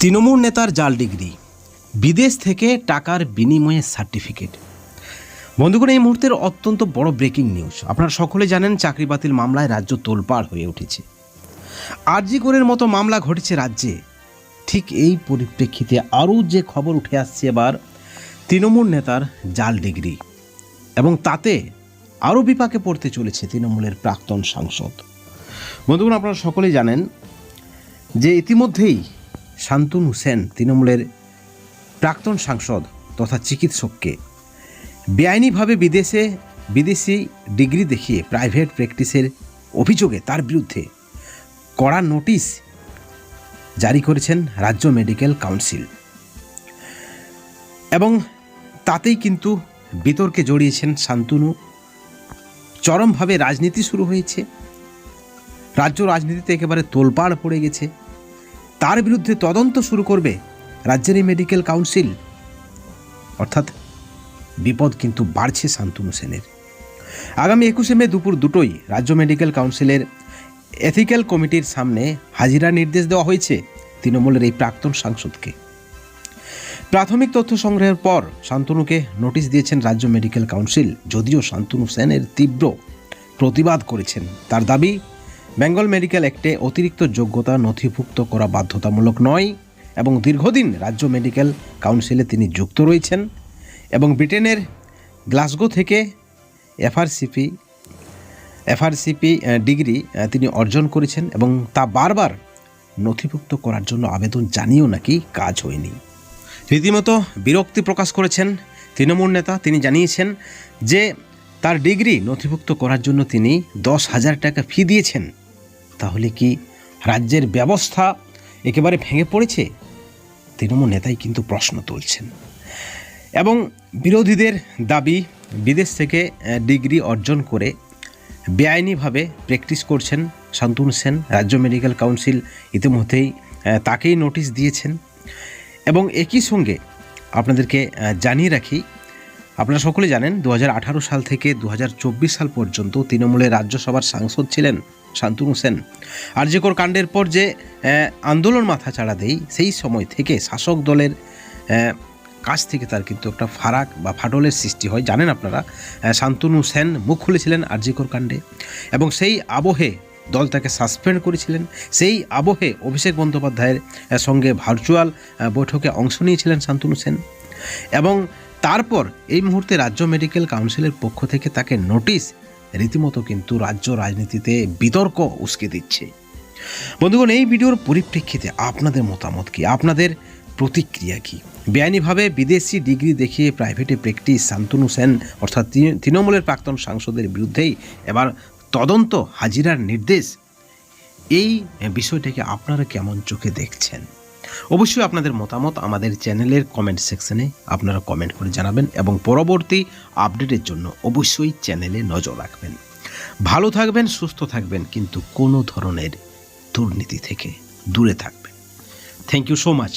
তৃণমূল নেতার জাল ডিগ্রি, বিদেশ থেকে টাকার বিনিময়ে সার্টিফিকেট। বন্ধুগণ, এই মুহূর্তের অত্যন্ত বড় ব্রেকিং নিউজ। আপনারা সকলে জানেন, চাকরি বাতিল মামলায় রাজ্য তোলপাড় হয়ে উঠেছে। আরজি করের মতো মামলা ঘটেছে রাজ্যে। ঠিক এই পরিপ্রেক্ষিতে আরও যে খবর উঠে আসছে এবার, তৃণমূল নেতার জাল ডিগ্রি। এবং তাতে আরও বিপাকে পড়তে চলেছে তৃণমূলের প্রাক্তন সাংসদ। বন্ধুগণ, আপনারা সকলেই জানেন যে ইতিমধ্যেই শান্তনু সেন তৃণমূলের প্রাক্তন সাংসদ তথা চিকিৎসককে বেআইনিভাবে বিদেশে বিদেশি ডিগ্রি দেখিয়ে প্রাইভেট প্র্যাকটিসের অভিযোগে তার বিরুদ্ধে কড়া নোটিশ জারি করেছেন রাজ্য মেডিকেল কাউন্সিল। এবং তাতেই কিন্তু বিতর্কে জড়িয়েছেন শান্তনু। চরমভাবে রাজনীতি শুরু হয়েছে। রাজ্য রাজনীতিতে একেবারে তোলপাড় পড়ে গেছে। তার বিরুদ্ধে তদন্ত শুরু করবে রাজ্যের মেডিকেল কাউন্সিল অর্থাৎ বিপদ কিন্তু বাড়ছে শান্তনু সেনের। আগামী একুশে মে দুপুর দুটোই রাজ্য মেডিকেল কাউন্সিলের এথিক্যাল কমিটির সামনে হাজিরা নির্দেশ দেওয়া হয়েছে তৃণমূলের এই প্রাক্তন সাংসদকে। প্রাথমিক তথ্য সংগ্রহের পর শান্তনুকে নোটিশ দিয়েছেন রাজ্য মেডিকেল কাউন্সিল যদিও শান্তনু সেনের তীব্র প্রতিবাদ করেছেন। তার দাবি বেঙ্গল মেডিকেল অ্যাক্টে অতিরিক্ত যোগ্যতা নথিভুক্ত করা বাধ্যতামূলক নয় এবং দীর্ঘদিন রাজ্য মেডিকেল কাউন্সিলে তিনি যুক্ত রয়েছেন এবং ব্রিটেনের গ্লাসগো থেকে এফআরসিপি এফআরসিপি ডিগ্রি তিনি অর্জন করেছেন এবং তা বারবার নথিভুক্ত করার জন্য আবেদন জানিয়েও নাকি কাজ হয়নি। রীতিমতো বিরক্তি প্রকাশ করেছেন তৃণমূল নেতা। তিনি জানিয়েছেন যে তার ডিগ্রি নথিভুক্ত করার জন্য তিনি দশ হাজার টাকা ফি দিয়েছেন। তাহলে কি রাজ্যের ব্যবস্থা একেবারে ভেঙে পড়েছে? তৃণমূল নেতাই কিন্তু প্রশ্ন তুলছেন। এবং বিরোধীদের দাবি, বিদেশ থেকে ডিগ্রি অর্জন করে বেআইনিভাবে প্র্যাকটিস করছেন শান্তনু সেন, রাজ্য মেডিকেল কাউন্সিল ইতিমধ্যেই তাকেই নোটিশ দিয়েছেন। এবং একই সঙ্গে আপনাদেরকে জানিয়ে রাখি, আপনারা সকলে জানেন, দু হাজার আঠারো সাল থেকে দু হাজার চব্বিশ সাল পর্যন্ত তৃণমূলের রাজ্যসভার সাংসদ ছিলেন শান্তনু সেন। আরজিকর কাণ্ডের পর যে আন্দোলন মাথা চাড়া দেই, সেই সময় থেকে শাসক দলের কাছ থেকে তার কিন্তু একটা ফারাক বা ফাটলের সৃষ্টি হয়। জানেন আপনারা শান্তনু সেন মুখ খুলেছিলেন আরজিকর কাণ্ডে এবং সেই আবহে দল তাকে সাসপেন্ড করেছিলেন। সেই আবহে অভিষেক বন্দ্যোপাধ্যায়ের সঙ্গে ভার্চুয়াল বৈঠকে অংশ নিয়েছিলেন শান্তনু সেন এবং তারপর এই মুহূর্তে রাজ্য মেডিকেল কাউন্সিলের পক্ষ থেকে তাকে নোটিশ রীতিমতো কিন্তু রাজ্য রাজনীতিতে বিতর্ক উস্কে দিচ্ছে। বন্ধুগণ, এই ভিডিওর পরিপ্রেক্ষিতে আপনাদের মতামত কি? আপনাদের প্রতিক্রিয়া কি? বেআইনিভাবে বিদেশি ডিগ্রি দেখিয়ে প্রাইভেটে প্র্যাকটিস শান্তনু সেন, অর্থাৎ তৃণমূলের প্রাক্তন সাংসদের বিরুদ্ধেই এবার তদন্ত হাজিরার নির্দেশ, এই বিষয়টাকে আপনারা কেমন চোখে দেখছেন? অবশ্যই আপনাদের মতামত আমাদের চ্যানেলের কমেন্ট সেকশনে আপনারা কমেন্ট করে জানাবেন এবং পরবর্তী আপডেটের জন্য অবশ্যই চ্যানেলে নজর রাখবেন। ভালো থাকবেন, সুস্থ থাকবেন, কিন্তু কোনো ধরনের দুর্নীতি থেকে দূরে থাকবেন। Thank you so much